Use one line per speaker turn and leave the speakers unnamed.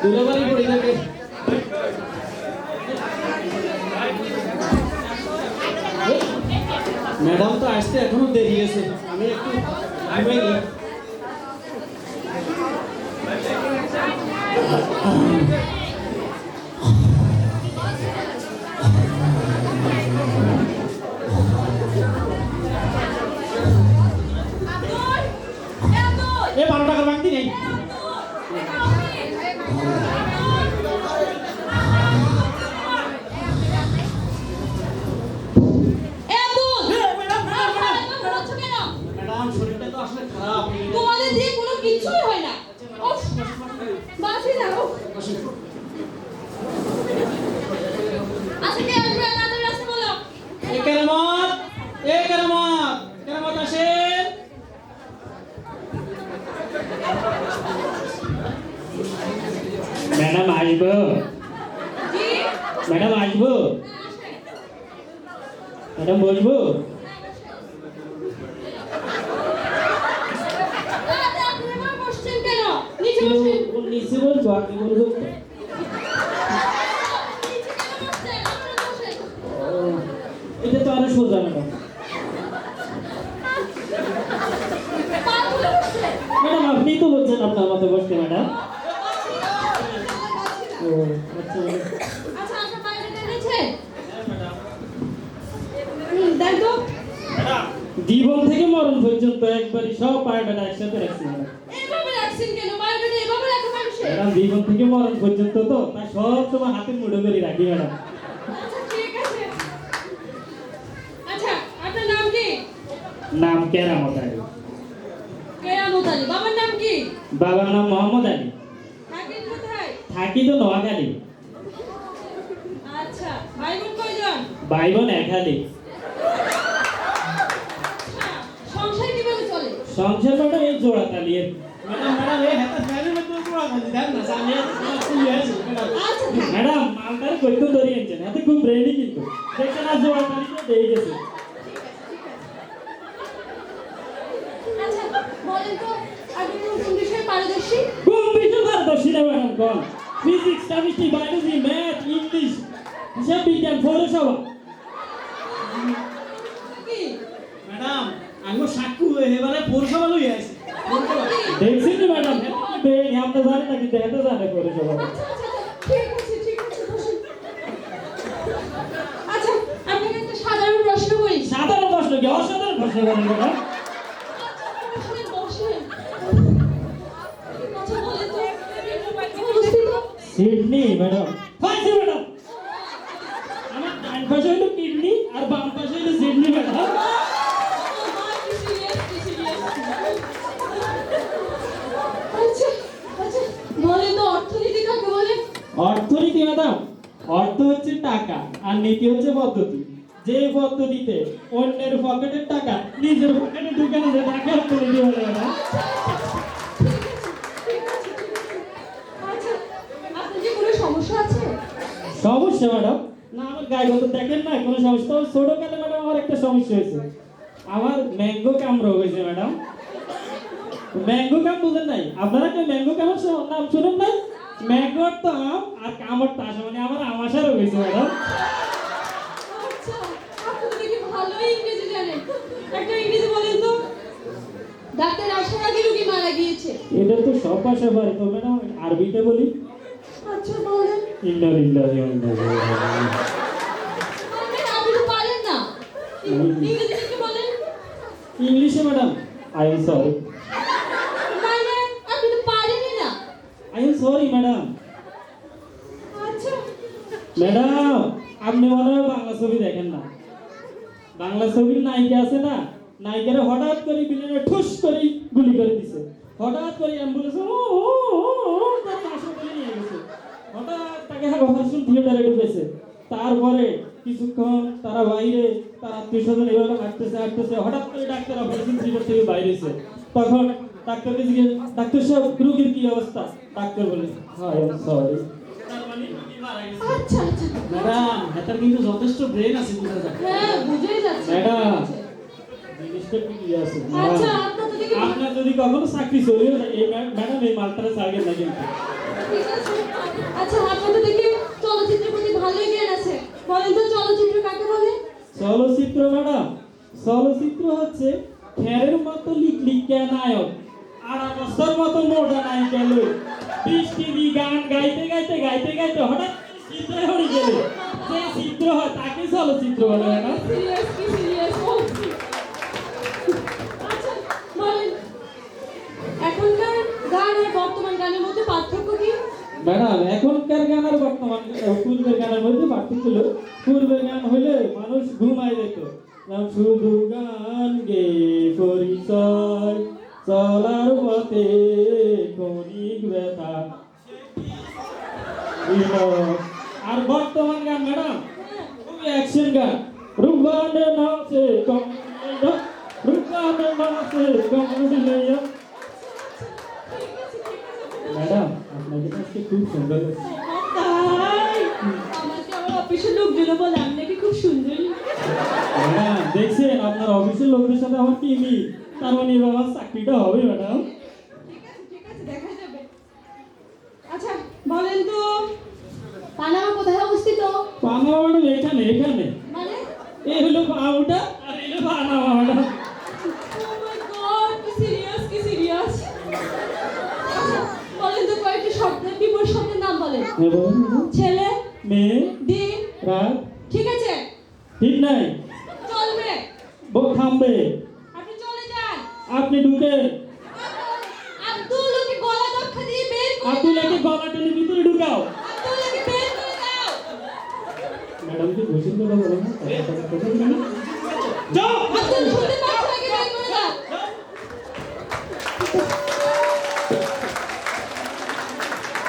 পড়ে ম্যাডাম তো আসতে এখনও দেরি আছে আমি একটু ঘুমাই নিই। এ বারো টাকার বাংতি নেই।
আসব?
ম্যাডাম আসব ম্যাডাম?
নিচে
বলব এটা তো আরও সোজা ম্যাডাম ম্যাডাম আপনি তো বলছেন আপনার মতো বসতে ম্যাডাম
বাঁচি না, বাঁচি না।
ও আচ্ছা ম্যাডাম
আচ্ছা, আপনার বাইরে এনেছেন? হুম, দেন তো।
জীবন থেকে মরণ পর্যন্ত একবারই সব বায়োডাটা একসাথে রাখছি ম্যাডাম জীবন থেকে মরণ পর্যন্ত তো তাই সব সময় হাতে মুঠো করে রাখি ম্যাডাম
নাম
কেরামত আলী
কেরামত আলী। বাবার নাম কি?
বাবার নাম মোহাম্মদ আলী? থাকি তো নোয়াখালী
আচ্ছা, ভাই বোন কয়জন?
ভাই বোন এক হালি
আচ্ছা, সংসার কীভাবে চলে?
সংসার ম্যাডাম এই জোড়া তালিয়ে ম্যাডাম ম্যাডাম এই হাতে ফ্যানের মধ্যে জোড়া তালি দেন না সামনে ম্যাডাম
আচ্ছা, থাক।
ম্যাডাম মালটার কইতো ধরে আনছেন এত খুব ব্রেনি কিন্তু দেখেন আর জোড়া তালি তো দিয়ে গেছে
আচ্ছা, বলেন তো, আপনি কোন কোন বিষয়ে পারদর্শী?
কোন বিষয় পারদর্শী না ম্যাডাম কোন physics chemistry biology math English হিসাব বিজ্ঞান পৌরসভা? ম্যাডাম আমি সাক্ষু এবারে পৌরসভা লই আছি? দেখছেন তো ম্যাডাম ব্রেন আমরা জানি না কিন্তু এত জানে পৌরসভা
ঠিক আছে, ঠিক আছে, আচ্ছা, আপনাকে একটা সাধারণ প্রশ্ন করি।
সাধারণ প্রশ্ন কি অসাধারণ প্রশ্ন করেন ম্যাডাম সিডনি ম্যাডাম ফাইসি ম্যাডাম আমার ডান পাশে হলো কিডনি আর বাম পাশে হলো সিডনি ম্যাডাম
অর্থনীতি
ম্যাডাম অর্থ হচ্ছে টাকা আর নীতি হচ্ছে পদ্ধতি। যে পদ্ধতিতে অন্যের পকেটের টাকা নিজের পকেটে ঢুকানো যায় তাকে অর্থনীতি বলে ম্যাডাম
ঠিক আছে, ঠিক আছে। আচ্ছা, আপনার কি কোনো সমস্যা আছে?
সমস্যা ম্যাডাম। না আমার গায়ে গত দেখেন না কোনো সমস্যা তবে ছোটকালে ম্যাডাম আমার একটা সমস্যা হয়েছে। আমার ম্যাঙ্গো কামড় হয়েছে ম্যাডাম। ম্যাঙ্গো কাম বুঝেন নাই? আপনারা কেউ ম্যাঙ্গো কামড় শো- নাম শুনুন নাই? ম্যাঙ্গোর তো আম আর কামড় তাস মানে আমার আমাশারও হয়েছে ম্যাডাম।
আচ্ছা, তো দেখি ভালোই ইংরেজি জানেন। একটা ইংরেজি বলেন তো। ডাক্তার আসার আগে রোগী মারা গিয়েছে।
এটা তো সব ভাষা পারি তো ম্যাডাম আরবিতে বলি।
আচ্ছা বলেন
ইন্না লিল্লাহি ওয়া ইন্না ইলাইহি রাজিউন।
আপনি তো পারেন না ইংরেজি থেকে বলেন
ইংলিশে ম্যাডাম আই এম সরি
মানে আপনি তো পারেনই না
আই এম সরি ম্যাডাম
আচ্ছা
ম্যাডাম আপনি মনে হয় বাংলা ছবি দেখেন না বাংলা ছবির নায়িকা আছে না নায়িকারা হঠাৎ করে বিলেনে ঠুস করে গুলি করে দিছে হঠাৎ করে অ্যাম্বুলেন্স ও ও, ও, ও, তাকে হাসপাতালে নিয়ে গেছে হঠাৎ তাকে অপারেশন থিয়েটারে ঢুকেছে তারপরে কিছুক্ষণ তারা বাইরে তার আত্মীয় স্বজন এভাবে হাঁটতেছে হাঁটতেছে। হঠাৎ করে ডাক্তার অপারেশন থিয়েটার থেকে বাইরে এসে তখন ডাক্তারকে জিজ্ঞেস ডাক্তার সাহেব রোগীর কি অবস্থা? ডাক্তার বলে সরি
আচ্ছা আচ্ছা
ম্যাডাম এটার কিন্তু যথেষ্ট ব্রেন আছে বোঝা যায়।
হ্যাঁ বুঝেই যাচ্ছে।
ম্যাডাম। জিনিসটা কি আছে?
আচ্ছা আপনার
যদি কখনো চাকরি চলেও যায় এই ম্যাডাম এই মালটারা ছাড়বেন না কিন্তু।
ঠিক আছে আচ্ছা আপনার দেখি। চলচ্চিত্রের প্রতি ভালোই জ্ঞান আছে। বলেন তো চলচ্চিত্র কাকে বলে?
চলচ্চিত্র ম্যাডাম। চলচ্চিত্র হচ্ছে খেরের মতো লিক লিখা নায়ক আর আগস্টর মতো মোটা নায়িকা লোক বৃষ্টি দি গান গাইতে গাইতে গাইতে গাইতে হঠাৎ চিত্র হয়ে গেলে। যে চিত্র হয় তাকে চলচ্চিত্র বলে ম্যাডাম।
সিরিয়াস কি সিরিয়াস আচ্ছা বলেন। এখনকার গান আর বর্তমান গানের মধ্যে পার্থক্য
ম্যাডাম এখনকার গান আর বর্তমান পূর্বের গানের মধ্যে পার্থক্য ছিল পূর্বের গান হইলে মানুষ ঘুমায় যেত। শুধু গান গে পরিচয়, চলার পথে ক্ষণিক ব্যথা। আর বর্তমান গান, ম্যাডাম, খুবই অ্যাকশন গান। রুবানে নাচে কমরেডা রুবানে নাচে কমরেডা ম্যাডাম আপনাকে তো আজকে খুব সুন্দর
তাই? আমাকে আমার অফিসের লোকজন বলে খুব সুন্দরী।
ম্যাডাম দেখছেন আপনার অফিসের লোকদের সাথে আমার কি মিল? তার মানে এবার আমার চাকরিটা হবে ম্যাডাম।
ঠিক আছে দেখা যাবে। আচ্ছা বলেন তো পানামা কোথায় অবস্থিত?
পানামা ম্যাডাম এখানে এখানে।
মানে?
এই হলো পাউটা আর এই হলো পানামা ম্যাডাম। এবং
ছেলে
মেয়ে
দিন
রাত
ঠিক আছে?
ঠিক নাই।
চলবে।
বউ থামবে।
আপনি চলে যান।
আপনি ঢুকেন
আব্দুল ওকে গলা ধাক্কা দিয়ে বের করে
আব্দুল্লাহকে
দাও।
গলা টেনে ভিতরে ঢুকাও।
আব্দুল ওকে বের করে দাও।
ম্যাডাম কি ঘোষণ করে বলো না? যাও
আব্দুল শুনতে